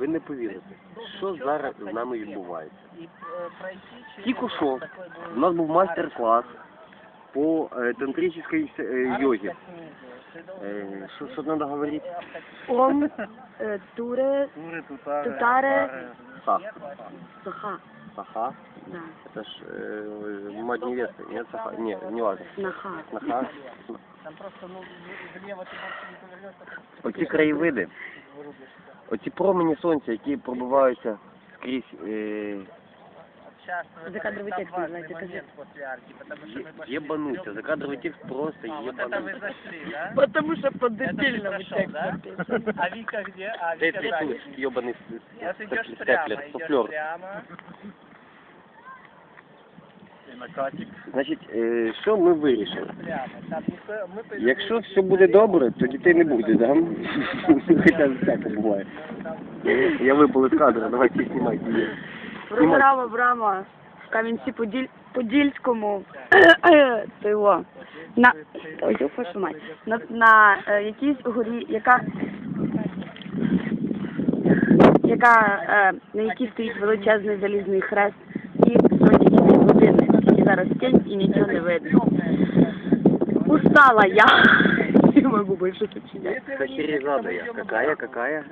ви не повірите, що зараз з нами відбувається. И э, пройти через Тільки що такой был у нас був майстер-клас по е, тантричній е, йогі. книгу. Ты должен Е, Що, що треба говорити? Ом, е, туре, Туры, тутары, Тутаре. Ха. саха. Саха. Да, Это ж э, мать невесты. Нет, Саха. Не, не важно. снаха. Снаха. Там просто, ну, влево ты больше не повернешься, Оці краєвиди, оці промені сонця, які пробиваються скрізь е, Сейчас Закадровый текст называется, момент после арки, потому что є- мы пошли єбануться. Закадровий текст просто А, вот это вы єбануться. зашли, да? Потому что по Это ты дебильному прошел, тексту да? написано. А Вика где? А, Де Вика ти сзади. тут, йобаний Сейчас идешь прямо, степлер, идешь суфлер. прямо. Накатик. Значить, е, що ми вирішили? По- Якщо все буде добре, то дітей не буде, да? Хоча всяке буває. Я випал із кадра, давайте знімайте. Програма Брама в Кам'янці Поділь... Подільському. Це його. На... Ой, вашу мать. На, на е, якійсь горі, яка яка, е, на якій стоїть величезний залізний хрест і сонячний годинник. І зараз тінь і нічого не видно. Устала я. Не могу більше сочиняти. Перезада я. Какая, какая?